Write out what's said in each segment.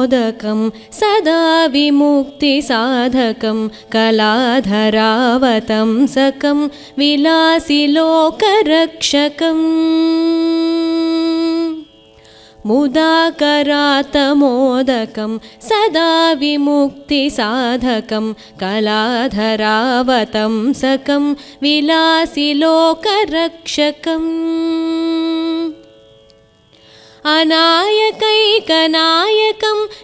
मोदकं सदा विमुक्तिसाधकं कलाधरावतंसकं विलासिलोकरक्षकम्। मुदाकरातमोदकं सदा विमुक्तिसाधकं कलाधरावतंसकं विलासिलोकरक्षकम् अनायकैकनायकं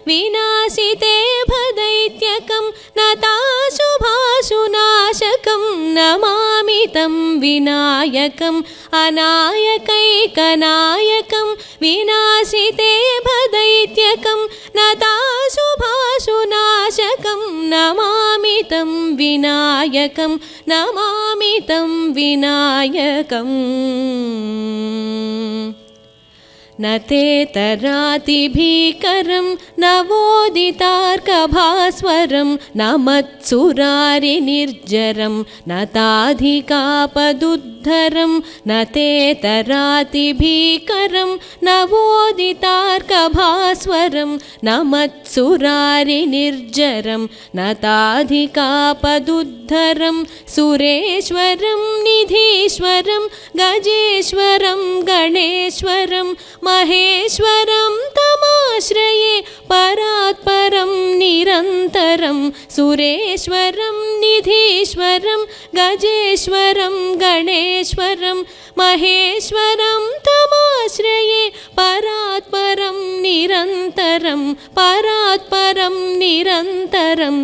विनाशिते भदैत्यकं नताशुभाशुनाशकं नमामि तं विनायकम् अनायकैकनायकं विनाशिते भदैत्यकं नताशुभाशुनाशकं नमामि तं विनायकं नमामि तं विनायकम् न तेतरातिभीकरं नवोदितार्कभास्वरं न मत्सुरारिनिर्जरं न ताधिकापदुद्धरं न तेतरातिभीकरं नवोदितार्कभास्वरं न मत्सुरारिनिर्जरं न ताधिकापदुद्धरं सुरेश्वरं निधीश्वरं गजेश्वरं गणेश्वरं महेश्वरं तमाश्रये परात्परं निरन्तरं सुरेश्वरं निधीश्वरं गजेश्वरं गणेश्वरं महेश्वरं तमाश्रये परात्परं निरन्तरं परात्परं निरन्तरम्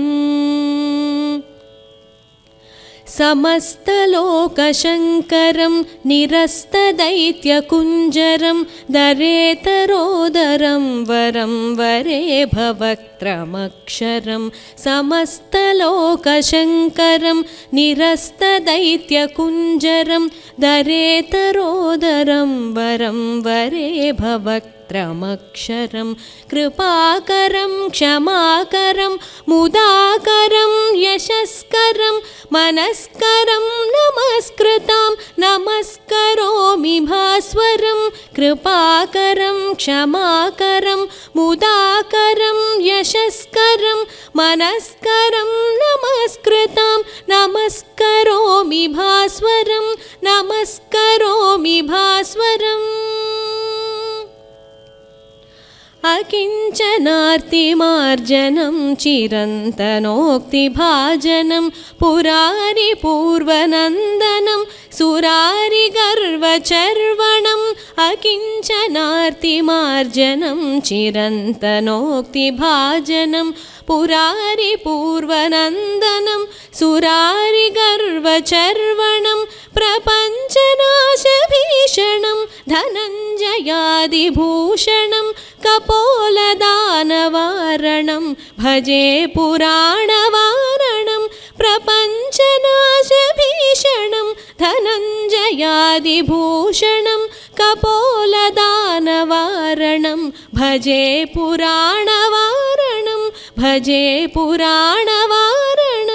समस्तलोकशङ्करं निरस्तदैत्यकुञ्जरं दरेतरोदरं वरं वरे भवक्त्रमक्षरं समस्तलोकशङ्करं निरस्तदैत्यकुञ्जरं दरेतरोदरं वरं वरे भवक्त्रमक्षरं कृपाकरं क्षमाकरं मुदाकरं यशस्करं मनस्करं नमस्कृतां नमस्करोमि भास्वरं कृपाकरं क्षमाकरं मुदाकरं यशस्करं मनस्करं नमस्कृतां नमस्करोमि भास्वरं नमस्करोमि भास्वरम् किञ्चनार्तिमार्जनं चिरन्तनोक्तिभाजनं पुरारि पूर्वनन्दनं सुरारि गर्वचर्वणम् अकिञ्च नार्तिमार्जनं पुरारिपूर्वनन्दनं सुरारिगर्वचर्वणं प्रपञ्चनाशभीषणं धनञ्जयादिभूषणं कपोलदानवारणं भजे पुराणवारणं प्रपञ्चनाशभीषणं धनञ्जयादिभूषणं कपोलदानवारणं भजे पुराणवारणं भजे पुराणवारणम्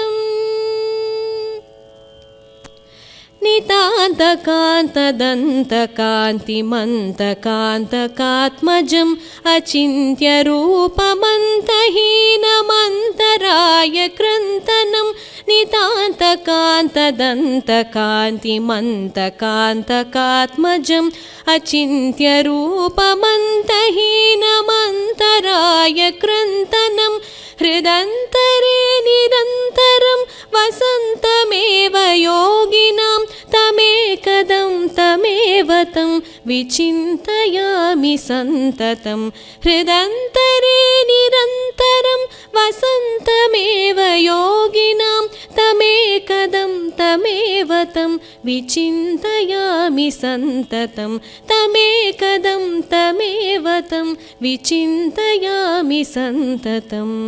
नितान्तकान्तदन्तकान्तिमन्तकान्तकात्मजम् अचिन्त्यरूपमन्तहीनमन्तराय क्रन्तनं नितान्तकान्तदन्तकान्तिमन्तकान्तकात्मजम् अचिन्त्यरूपमन्तहीनमन्तराय क्रन्तनं हृदन्तरे निरन्तरं वसन्तमेव योगिनां तमेकदं तमेव तं विचिन्तयामि सन्ततं। हृदन्तरे निरन्तरं वसन्तमेव योगिनां तमेकदं तमेव तं विचिन्तयामि सन्ततं। तमेकदं तमेव तं विचिन्तयामि सन्ततम्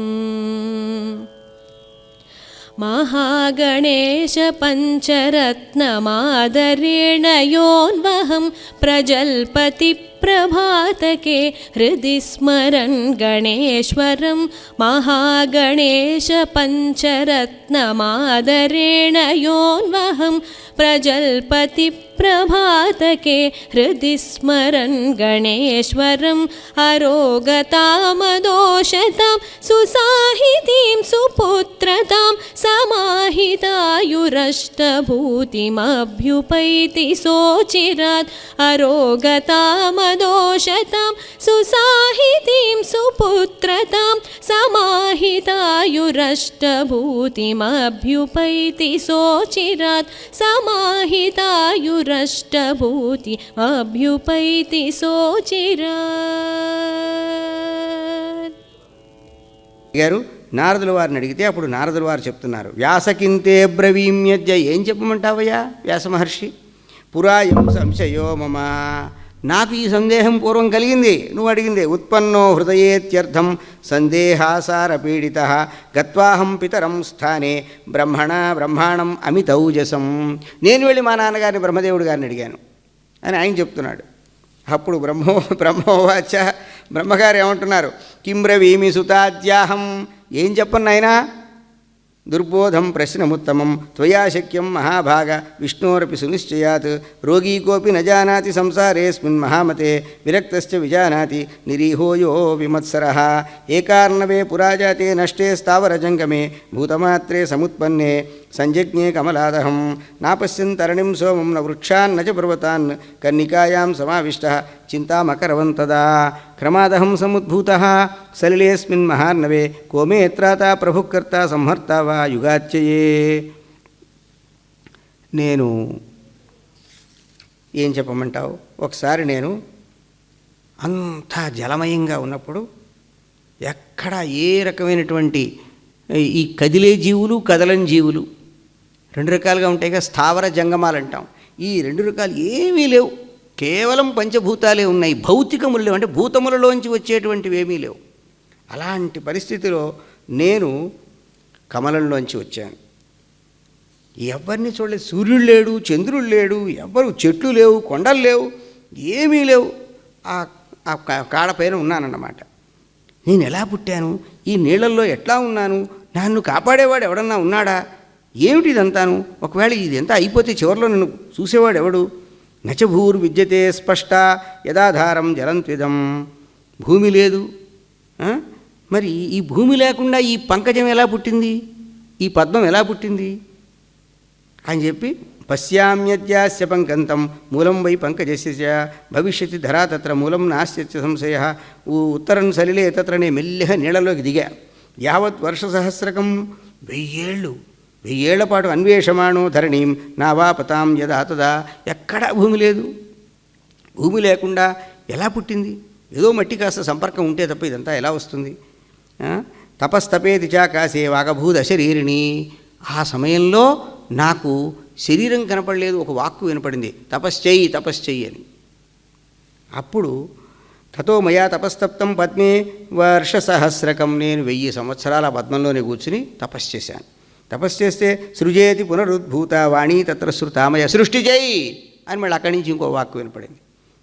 महागणेशपञ्चरत्नमादरेण योन्वहं प्रजल्पति प्रभातके हृदि स्मरन् गणेश्वरं महागणेशपञ्चरत्नमादरेण योन्वहं प्रजल्पतिप्रभातके हृदि स्मरन् गणेश्वरम् अरोगतामदोषतां सुसाहितीं सुपुत्रतां समाहितायुरष्टभूतिमभ्युपैति सोचिरात् अरोगतामदोषतां सुसाहितीं सुपुत्रतां समाहितायुरष्टभूतिमभ्युपैति सोचिरात् समाहितायुरष्टभूति अभ्युपैति सोचिरात् గారు నారదుల వారిని అడిగితే అప్పుడు నారదుల వారు చెప్తున్నారు వ్యాసకింతే బ్రవీమ్యద్య ఏం చెప్పమంటావయ్యా వ్యాస మహర్షి పురాయం సంశయో మమ నాకు ఈ సందేహం పూర్వం కలిగింది. నువ్వు అడిగింది ఉత్పన్నో హృదయేత్యర్థం సందేహాసార పీడిత గత్వాహం పితరం స్థానే బ్రహ్మణ బ్రహ్మాణం అమితౌజసం. నేను వెళ్ళి మా నాన్నగారిని బ్రహ్మదేవుడు గారిని అడిగాను. అని ఆయన చెప్తున్నాడు. అప్పుడు బ్రహ్మో బ్రహ్మోవాచ బ్రహ్మగారు ఏమంటున్నారు? కింబ్రవీమి సుతాద్యాహం ఏం చెప్పను दुर्बोधम प्रश्नमुत्तम तवया शक्यम महाभाग विष्णोर सुनिश्चयात्। रोगी कोऽपि न जानाति संसारेऽस्मिन् महामते, विरक्तश्च विजानाति निरीहो यो विमत्सरः। एकार्णवे पुराजाते नष्टे स्थावरजङ्गमे, भूतमात्रे समुत्पन्ने సంజజ్ఞే కమలాదహం. నాపశ్యన్ తరణిం సోమం న వృక్షాన్ న పర్వతాన్. కన్నికాయాం సమావిష్ట. చింతామకరవంతదా. క్రమాదహం సముద్భూత. సలిలేస్మిన్ మహార్ణవే. కోమేత్రాత ప్రభుకర్త సంహర్త వా యుగాచ్యయే. నేను ఏం చెప్పమంటావు? ఒకసారి నేను అంతా జలమయంగా ఉన్నప్పుడు ఎక్కడ ఏ రకమైనటువంటి ఈ కదిలే జీవులు కదలని జీవులు రెండు రకాలుగా ఉంటాయి కదా స్థావర జంగమాలు అంటాం. ఈ రెండు రకాలు ఏమీ లేవు. కేవలం పంచభూతాలే ఉన్నాయి. భౌతికములు లేవు. అంటే భూతములలోంచి వచ్చేటువంటివి ఏమీ లేవు. అలాంటి పరిస్థితిలో నేను కమలంలోంచి వచ్చాను. ఎవరిని చూడలేదు. సూర్యుడు లేడు చంద్రుడు లేడు ఎవ్వరు చెట్లు లేవు కొండలు లేవు ఏమీ లేవు. ఆ ఆ కా- కాడ పైన ఉన్నానన్నమాట. నేను ఎలా పుట్టాను? ఈ నీళ్ళల్లో ఎట్లా ఉన్నాను? నన్ను కాపాడేవాడు ఎవడన్నా ఉన్నాడా? ఏమిటి ఇదంతాను ఒకవేళ ఇదంతా అయిపోతే చివరిలో నన్ను చూసేవాడు ఎవడు నచభూర్ విద్యతే స్పష్ట యదాధారం జలంత్విదం. భూమి లేదు. మరి ఈ భూమి లేకుండా ఈ పంకజం ఎలా పుట్టింది? ఈ పద్మం ఎలా పుట్టింది? అని చెప్పి పశ్యామ్యద్యాస్య పంకంతం మూలం వై పంకజస్య భవిష్యతి ధరా తత్ర మూలం నాస్త్య సంశయ. ఉత్తరం సలిలే తత్రనే మెల్లిగా నీళ్ళలోకి దిగా. యావత్ వర్షసహస్రకం వెయ్యేళ్ళు. వెయ్యేళ్ళ పాటు అన్వేషమాణో ధరణీం నావాపతాం యదా తదా. ఎక్కడా భూమి లేదు. భూమి లేకుండా ఎలా పుట్టింది? ఏదో మట్టి కాస్త సంపర్కం ఉంటే తప్ప ఇదంతా ఎలా వస్తుంది? తపస్తపేది తపస్తపేది చాకాసే వాగభూత శరీరిణి. ఆ సమయంలో నాకు శరీరం కనపడలేదు ఒక వాక్కు వినపడింది. తపశ్చయి తపశ్చయి అని. అప్పుడు తతో మయా తపస్తప్తం పద్మే వర్ష సహస్రకం. నేను వెయ్యి సంవత్సరాల పద్మంలోనే కూర్చుని తపస్సు చేశాను. తపస్సు చేస్తే సృజేతి పునరుద్భూత వాణి తత్ర శృతామయ సృష్టి చేయి అని మళ్ళీ అక్కడి నుంచి ఇంకో వాక్కు వినపడింది.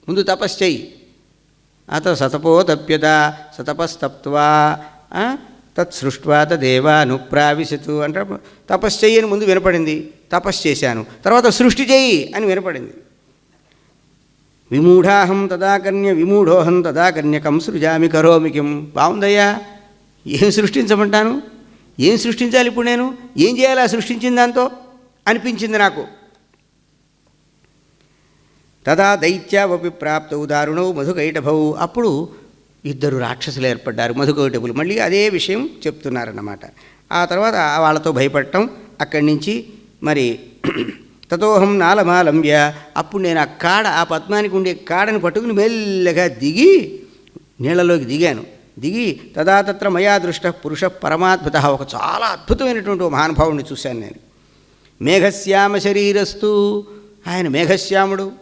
ముందు తపస్సు చేయి అత సతపో తప్యత సతపస్తప్వా తత్సృష్వా తదేవానుప్రావిశతు అంటే తపస్సు చెయ్యి అని ముందు వినపడింది. తపస్సు చేశాను. తర్వాత సృష్టి చేయి అని వినపడింది. విమూఢాహం తదాకర్ణ్య విమూఢోహం తదాకర్ణ్యకం సృజామి కరోమి కిం. బాగుందయ్యా. ఏం సృష్టించమంటాను? ఏం సృష్టించాలి ఇప్పుడు నేను? ఏం చేయాలి ఆ సృష్టించిన దాంతో? అనిపించింది నాకు. తదా దైత్యావపి ప్రాప్త దారుణవు మధుకైటభవు అప్పుడు ఇద్దరు రాక్షసులు ఏర్పడ్డారు మధుకైటభులు. మళ్ళీ అదే విషయం చెప్తున్నారన్నమాట. ఆ తర్వాత వాళ్ళతో భయపడటం అక్కడి నుంచి మరి తతోహం నాలమాలంబ్య అప్పుడు నేను ఆ కాడ ఆ పద్మానికి ఉండే కాడని పట్టుకుని మెల్లగా దిగి నీళ్ళలోకి దిగాను. దిగి తదా తత్ర మయా దృష్ట పురుష పరమాద్భుత. ఒక చాలా అద్భుతమైనటువంటి మహానుభావుడిని చూశాను నేను. మేఘశ్యామ శరీరస్తు ఆయన మేఘశ్యాముడు.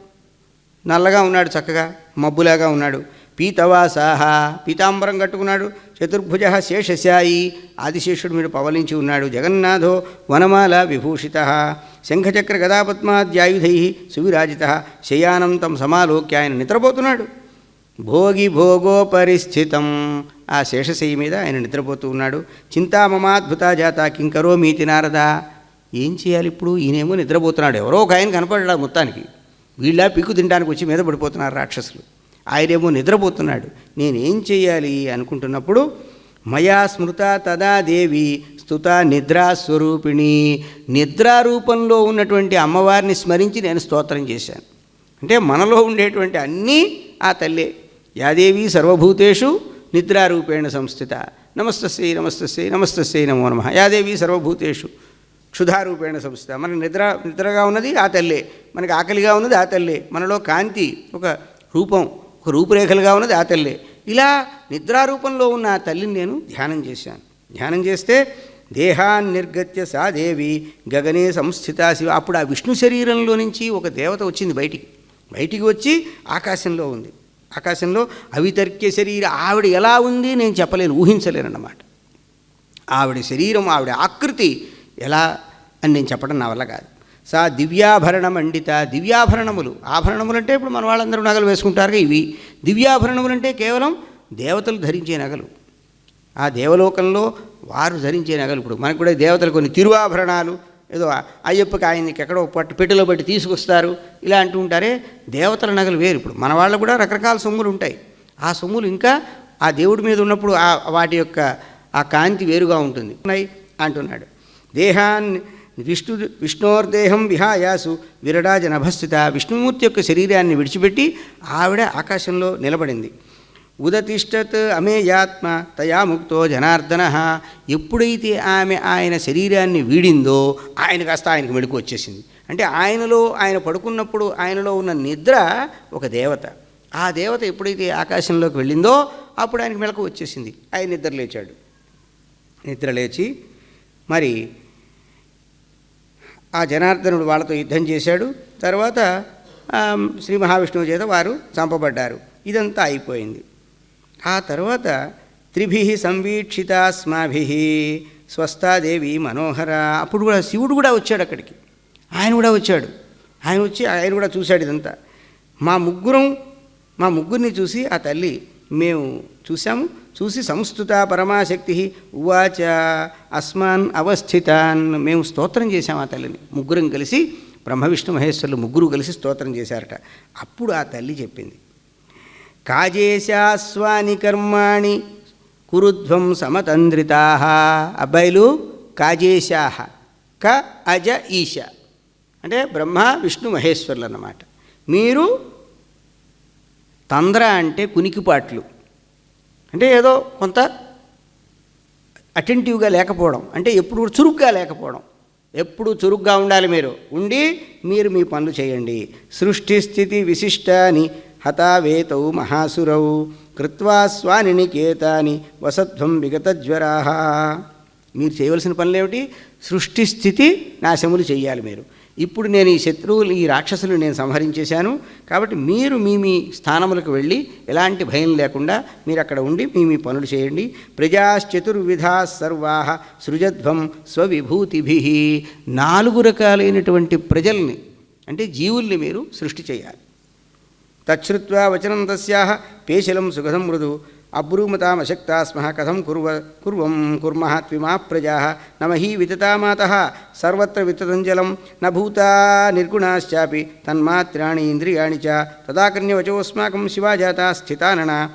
నల్లగా ఉన్నాడు చక్కగా మబ్బులాగా ఉన్నాడు. పీతవాసాహ పీతాంబరం కట్టుకున్నాడు. చతుర్భుజ శేషశాయి ఆదిశేషుడు మీద పవలించి ఉన్నాడు. జగన్నాథో వనమాల విభూషిత. శంఖచక్ర గదాపద్మాద్యాయుధై సువిరాజిత. శయానం తమ సమాలోక్య ఆయన నిద్రపోతున్నాడు. భోగి భోగోపరిస్థితం. ఆ శేషశయ్య మీద ఆయన నిద్రపోతూ ఉన్నాడు. చింతామమాద్భుత జాత కింకరో మీతి నారదా. ఏం చేయాలి ఇప్పుడు? ఈయనేమో నిద్రపోతున్నాడు. ఎవరో ఒక ఆయన కనపడ్డాడు మొత్తానికి. వీళ్ళ పిక్కు తినడానికి వచ్చి మీద పడిపోతున్నారు రాక్షసులు. ఆయనేమో నిద్రపోతున్నాడు. నేనేం చేయాలి అనుకుంటున్నప్పుడు మయా స్మృత తదా దేవి స్తుత నిద్రాస్వరూపిణి నిద్రారూపంలో ఉన్నటువంటి అమ్మవారిని స్మరించి నేను స్తోత్రం చేశాను. అంటే మనలో ఉండేటువంటి అన్నీ ఆ తల్లే. యాదేవి సర్వభూతేషు నిద్రారూపేణ సంస్థిత. నమస్తస్యై నమస్తస్యై నమస్తస్యై నమో నమ. యాదేవి సర్వభూతేషు క్షుధారూపేణ సంస్థిత. మనకి నిద్ర నిద్రగా ఉన్నది ఆ తల్లే. మనకి ఆకలిగా ఉన్నది ఆ తల్లే. మనలో కాంతి ఒక రూపం ఒక రూపురేఖలుగా ఉన్నది ఆ తల్లే. ఇలా నిద్రారూపంలో ఉన్న ఆ తల్లిని నేను ధ్యానం చేశాను. ధ్యానం చేస్తే దేహాన్ని నిర్గత్య సా దేవి గగనే సంస్థిత శివ. అప్పుడు ఆ విష్ణు శరీరంలో నుంచి ఒక దేవత వచ్చింది బయటికి. బయటికి వచ్చి ఆకాశంలో ఉంది. ఆకాశంలో అవితర్క్య శరీర. ఆవిడ ఎలా ఉంది నేను చెప్పలేను ఊహించలేనన్నమాట. ఆవిడ శరీరం ఆవిడ ఆకృతి ఎలా అని నేను చెప్పడం నా వల్ల కాదు. సా దివ్యాభరణ మండిత దివ్యాభరణములు. ఆభరణములు అంటే ఇప్పుడు మన వాళ్ళందరూ నగలు వేసుకుంటారుగా ఇవి. దివ్యాభరణములు అంటే కేవలం దేవతలు ధరించే నగలు. ఆ దేవలోకంలో వారు ధరించే నగలు ఇప్పుడు మనకు కూడా దేవతలు కొన్ని తిరువాభరణాలు ఏదో అయ్యప్పకి ఆయనకి ఎక్కడో పట్టు పెట్టెలో పట్టి తీసుకొస్తారు. ఇలా అంటూ ఉంటారే. దేవతల నగలు వేరు. ఇప్పుడు మన వాళ్ళు కూడా రకరకాల సొమ్ములు ఉంటాయి. ఆ సొమ్ములు ఇంకా ఆ దేవుడి మీద ఉన్నప్పుడు ఆ వాటి యొక్క ఆ కాంతి వేరుగా ఉంటుంది. ఉన్నాయి అంటున్నాడు. దేహాన్ని విష్ణు విష్ణోర్దేహం విహాయాసు విరడాజ నభస్థిత విష్ణుమూర్తి యొక్క శరీరాన్ని విడిచిపెట్టి ఆవిడ ఆకాశంలో నిలబడింది. ఉదతిష్టత్ అమేయాత్మ తయా ముక్తో జనార్దన. ఎప్పుడైతే ఆమె ఆయన శరీరాన్ని వీడిందో ఆయన కాస్త ఆయనకు మెడుకు వచ్చేసింది. అంటే ఆయనలో ఆయన పడుకున్నప్పుడు ఆయనలో ఉన్న నిద్ర ఒక దేవత. ఆ దేవత ఎప్పుడైతే ఆకాశంలోకి వెళ్ళిందో అప్పుడు ఆయనకు మెలకు వచ్చేసింది. ఆయన నిద్ర లేచాడు. నిద్ర లేచి మరి ఆ జనార్దనుడు వాళ్ళతో యుద్ధం చేశాడు. తర్వాత శ్రీ మహావిష్ణువు చేత వారు చంపబడ్డారు. ఇదంతా అయిపోయింది. ఆ తర్వాత త్రిభి సంవీక్షితాస్మాభి స్వస్థాదేవి మనోహర. అప్పుడు కూడా శివుడు కూడా వచ్చాడు అక్కడికి. ఆయన కూడా వచ్చాడు. ఆయన వచ్చి ఆయన కూడా చూశాడు ఇదంతా. మా ముగ్గురం మా ముగ్గురిని చూసి ఆ తల్లి మేము చూసాము చూసి సంస్థుత పరమాశక్తి ఉవాచ అస్మాన్ అవస్థితాన్. మేము స్తోత్రం చేశాము ఆ తల్లిని. ముగ్గురం కలిసి బ్రహ్మ విష్ణు మహేశ్వరులు ముగ్గురు కలిసి స్తోత్రం చేశారట. అప్పుడు ఆ తల్లి చెప్పింది కాజేశాస్వాని కర్మాణి కురుధ్వం సమతంద్రితా. అబ్బాయిలు కాజేశాహ క అజ ఈశ. అంటే బ్రహ్మ విష్ణు మహేశ్వరులు అన్నమాట మీరు తంద్ర అంటే కునికిపాట్లు. అంటే ఏదో కొంత అటెంటివ్గా లేకపోవడం. అంటే ఎప్పుడు చురుగ్గా లేకపోవడం. ఎప్పుడు చురుగ్గా ఉండాలి మీరు. ఉండి మీరు మీ పనులు చేయండి. సృష్టి స్థితి విశిష్టాని హతావేతౌ మహాసురౌ కృత్వా స్వానినికేతాని వసధ్వం విగతజ్వరా. మీరు చేయవలసిన పనులేమిటి? సృష్టి స్థితి నాశములు చేయాలి మీరు. ఇప్పుడు నేను ఈ శత్రువులు ఈ రాక్షసులు నేను సంహరించేశాను. కాబట్టి మీరు మీ మీ స్థానములకు వెళ్ళి ఎలాంటి భయం లేకుండా మీరు అక్కడ ఉండి మీ మీ పనులు చేయండి. ప్రజాశ్చతుర్విధా సర్వా సృజధ్వం స్వవిభూతిభి. నాలుగు రకాలైనటువంటి ప్రజల్ని అంటే జీవుల్ని మీరు సృష్టి చేయాలి. तछ्रुवा वचन तस्या पेशल सुखद मृदु। अब्रूमतामशक्ता स्म कथम कुर्व कुर्वं कुर्मः त्विमाः न मही वितता मातः, सर्वत्र न भूता निर्गुणाश्चा तन्मात्राणि इंद्रिया च। तदाकन्यवचोऽस्माकं शिवा जाता स्थिता नना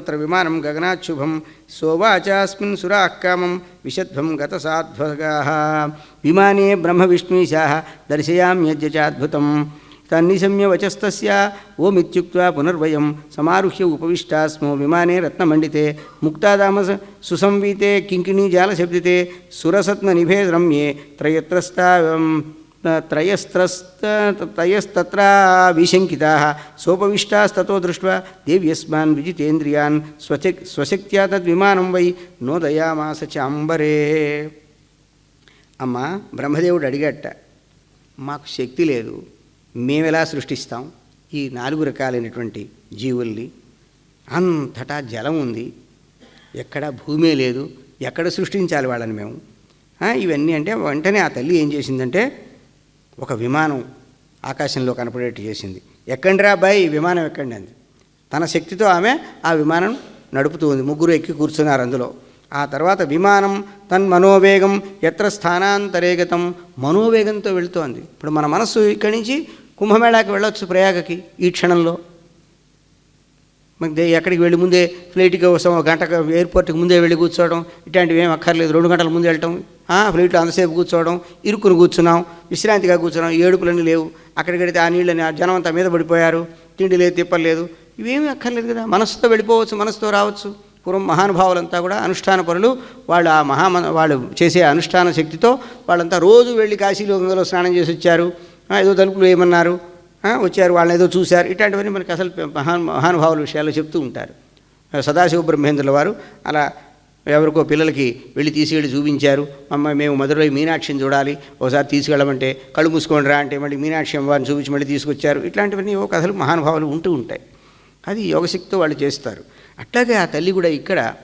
त्र विम गगनाक्षुभम सोवाचास्रा सोवाचास्मिन् सुराः कामं विशध्वं गतसाध्वगाः। विमाने ब्रह्मविष्णुशाः दर्शयाम्यद्य चाद्भुतम्। తన్నిశమ్య వచస్తస్య ఓమిత్యుక్వా పునర్వయం. సమారుహ్య ఉపవిష్టాస్మో విమానే రత్నమండితే ముక్తాదామ సుసంవీతే కింకిణీ జాలశబ్దితే సురసత్న నిభే రమ్యే త్రయత్రస్త త్రయస్త్రస్త త్రయస్తత్రావిశంకితా. సోపవిష్టాస్తతో దృష్ట్వా దేవ్యస్మాన్ విజితేంద్రియాన్ స్వశ స్వశక్త్యా తద్విమానం వై నోదయామాస చాంబరే. అమ్మ బ్రహ్మదేవుడు అడిగట్ట మాకు శక్తి లేదు. మేము ఎలా సృష్టిస్తాం? ఈ నాలుగు రకాలైనటువంటి జీవుల్ని అంతటా జలం ఉంది. ఎక్కడ భూమే లేదు. ఎక్కడ సృష్టించాలి వాళ్ళని మేము? ఇవన్నీ అంటే వెంటనే ఆ తల్లి ఏం చేసిందంటే ఒక విమానం ఆకాశంలో కనపడేట్టు చేసింది. ఎక్కండిరా బాయ్ విమానం ఎక్కండి అంది. తన శక్తితో ఆమె ఆ విమానం నడుపుతూ ఉంది. ముగ్గురు ఎక్కి కూర్చున్నారు అందులో. ఆ తర్వాత విమానం తన్ మనోవేగం ఎత్ర స్థానాంతరేగతం మనోవేగంతో వెళుతోంది. ఇప్పుడు మన మనస్సు ఇక్కడి నుంచి కుంభమేళాకి వెళ్ళొచ్చు ప్రయాగకి ఈ క్షణంలో. మనకి ఎక్కడికి వెళ్ళి ముందే ఫ్లైట్కి కోసం ఒక గంట ఎయిర్పోర్ట్కి ముందే వెళ్ళి కూర్చోవడం ఇట్లాంటివి ఏం అక్కర్లేదు. రెండు గంటల ముందు వెళ్ళటం ఆ, ఫ్లైట్లో అంతసేపు కూర్చోవడం ఇరుక్కుని కూర్చున్నాం విశ్రాంతిగా కూర్చున్నాం ఏడుపులన్నీ లేవు. అక్కడికి వెళితే ఆ నీళ్ళని ఆ జనం అంతా మీద పడిపోయారు. తిండి లేదు తిప్పలేదు ఇవేమీ అక్కర్లేదు కదా. మనసుతో వెళ్ళిపోవచ్చు మనసుతో రావచ్చు. పూర్వం మహానుభావులంతా కూడా అనుష్ఠాన పనులు వాళ్ళు ఆ మహా వాళ్ళు చేసే అనుష్ఠాన శక్తితో వాళ్ళంతా రోజు వెళ్ళి కాశీలో గంగలో స్నానం చేసి వచ్చారు. ఏదో తలుపులు ఏమన్నారు వచ్చారు వాళ్ళని ఏదో చూశారు. ఇట్లాంటివన్నీ మనకి అసలు మహాన్ మహానుభావుల విషయాలు చెప్తూ ఉంటారు. సదాశివ బ్రహ్మేంద్రుల వారు అలా ఎవరికో పిల్లలకి వెళ్ళి తీసుకెళ్ళి చూపించారు. అమ్మ మేము మధురై మీనాక్షిని చూడాలి. ఒకసారి తీసుకెళ్ళమంటే కళ్ళు మూసుకోండి రా అంటే మళ్ళీ మీనాక్షి అమ్మవారిని చూపించి మళ్ళీ తీసుకొచ్చారు. ఇట్లాంటివన్నీ ఓ కథలు మహానుభావులు ఉంటూ ఉంటాయి. అది యోగశక్తితో వాళ్ళు చేస్తారు. అట్లాగే ఆ తల్లి కూడా ఇక్కడ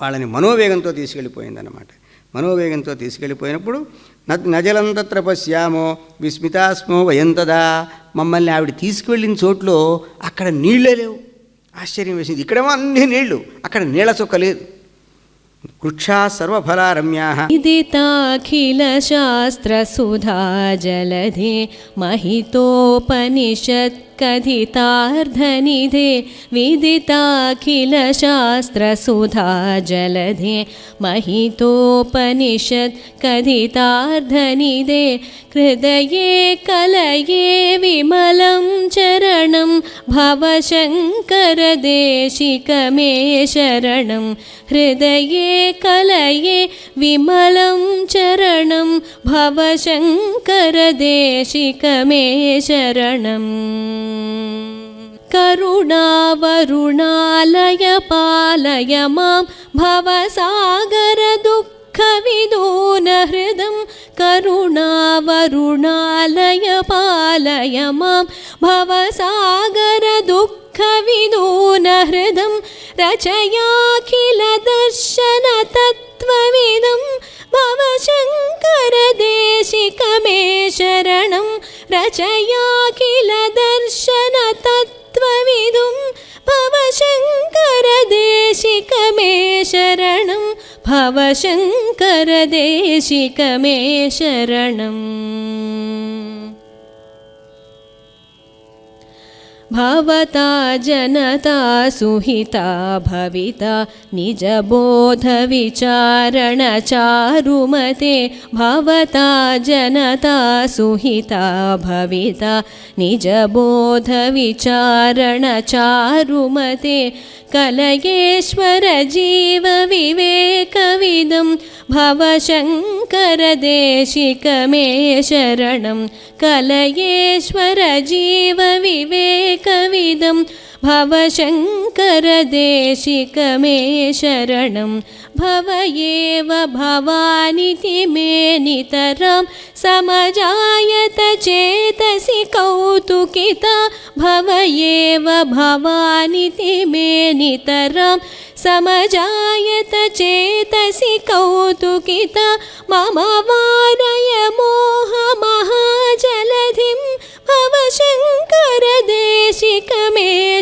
వాళ్ళని మనోవేగంతో తీసుకెళ్ళిపోయిందన్నమాట. మనోవేగంతో తీసుకెళ్ళిపోయినప్పుడు నజలం తత్ర పశ్యామో విస్మితాస్మో వయంతదా. మమ్మల్ని ఆవిడ తీసుకువెళ్ళిన చోట్లో అక్కడ నీళ్ళే లేవు. ఆశ్చర్యం వేసింది. ఇక్కడేమో అన్ని నీళ్ళు అక్కడ నీళ్ళ చొక్క లేదు. వృక్షా సర్వఫలారమ్యాఖిల ఇదితాఖిల శాస్త్ర సుధా జలధే మహితోపనిషత్. महितोपनिषत्कथितार्धनिधे विदिताखिलशास्त्रसुधा जलधे महितोपनिषत्कथितार्धनिधे हृदये कलये विमलं चरणं भवशङ्करदेशिकमे शरणं हृदये कलये विमलं चरणं भवशङ्करदेशिकमे शरणम् करुणावरुणालय पालय मां भवसागरदुःखविदूनहृदं करुणावरुणालय पालय मां भवसागरदुःखविदूनहृदं रचयाखिलदर्शनतत्त्वविदं भवशङ्करदेशिकमे शरणं രചയാഖില ദർശന തത്വവിതും ഭവശങ്കരദേശികമേ ശരണം ഭവശങ്കരദേശികമേ ശരണം. भवता जनता सुहिता भविता निजबोधविचारणचारुमते भवता जनता सुहिता भविता निजबोधविचारणचारुमते कलयेश्वर जीवविवेकविदं भवशङ्करदेशिकमे शरणं कलयेश्वर जीवविवेकविदं भवशङ्करदेशिकमे शरणं भव एव भवानिति मे नितरां समजायत चेतसि कौतुकिता। भव एव भवानिति मे नितरां समजायत चेतसि कौतुकिता मम वारय मोहमहाजलधिं भव मम शङ्कर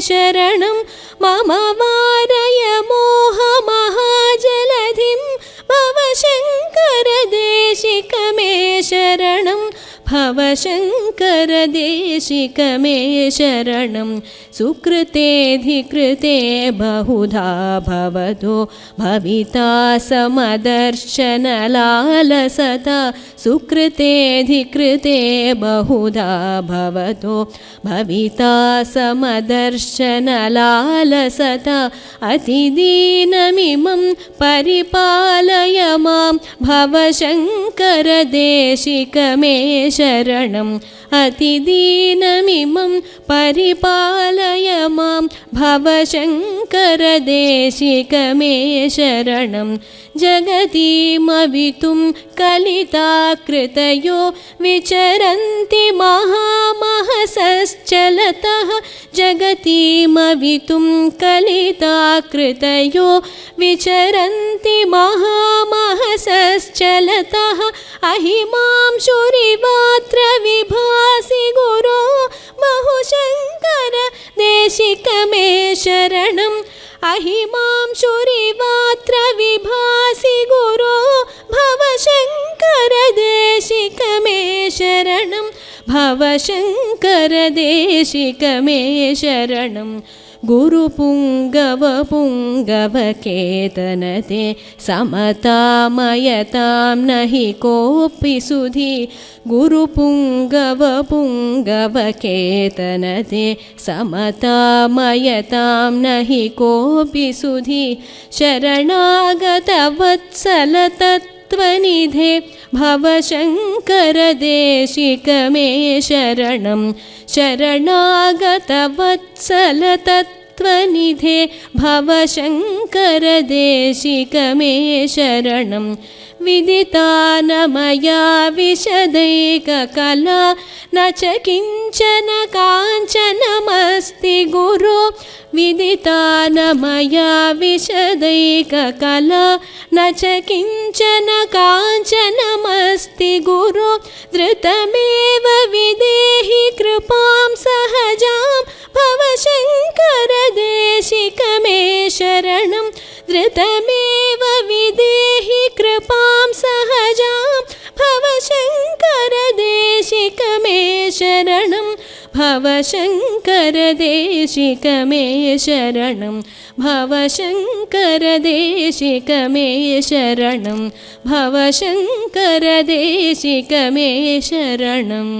शरणं। मम वारय मोहमहाजलधिं भव मम शङ्कर देशिकमे शरणं। भवशङ्करदेशिकमे शरणं सुकृतेऽधिकृते बहुधा भवतो भविता समदर्शनलालसता सुकृतेऽधिकृते बहुधा भवतो भविता समदर्शनलालसता अतिदीनमिमं परिपालय मां भवशङ्करदेशिकमे शरणम् अतिदीनमिमं परिपालय मां भवशङ्करदेशिकमे शरणं जगतीमवितुं कलिताकृतयो विचरन्ति महामहसश्चलतः जगतीमवितुं कलिताकृतयो विचरन्ति महामहसश्चलतः अहिमांशुरिवात्र विभासि गुरो बहु बहुशङ्कर देशिक मे हि मां शुरिवात्रविभासि गुरो भव शङ्करदेशिकमे शरणं भव शङ्करदेशिकमे देशिकमेषम् गुरुपुङ्गवपुङ्गवकेतनते समतामयतां न हि कोऽपि सुधि। गुरुपुङ्गवपुङ्गवकेतनते समतामयतां न हि कोऽपि सुधि। शरणागतवत्सलतत्त्वनिधे भवशङ्करदेशिक मे शरणं। शरणागतवत्सलतत्त्वनिधे सत्वनिधे त्वनिधे भवशङ्करदेशिकमे शरणं विदितानमया विशदैककला न च किञ्चन काञ्चनमस्ति गुरो। विदितानमया विशदैककला न च किञ्चन काञ्चनमस्ति गुरो। धृतमेव विदेहि कृपां सहजां। भवशङ्करदेशिक मे शरणं। धृतमेव विदेहि कृपां सहजां भवशङ्करदेशिक मे शरणं भवशङ्करदेशिक मे शरणं भवशङ्करदेशिक मे शरणं भवशङ्करदेशिक मे शरणम्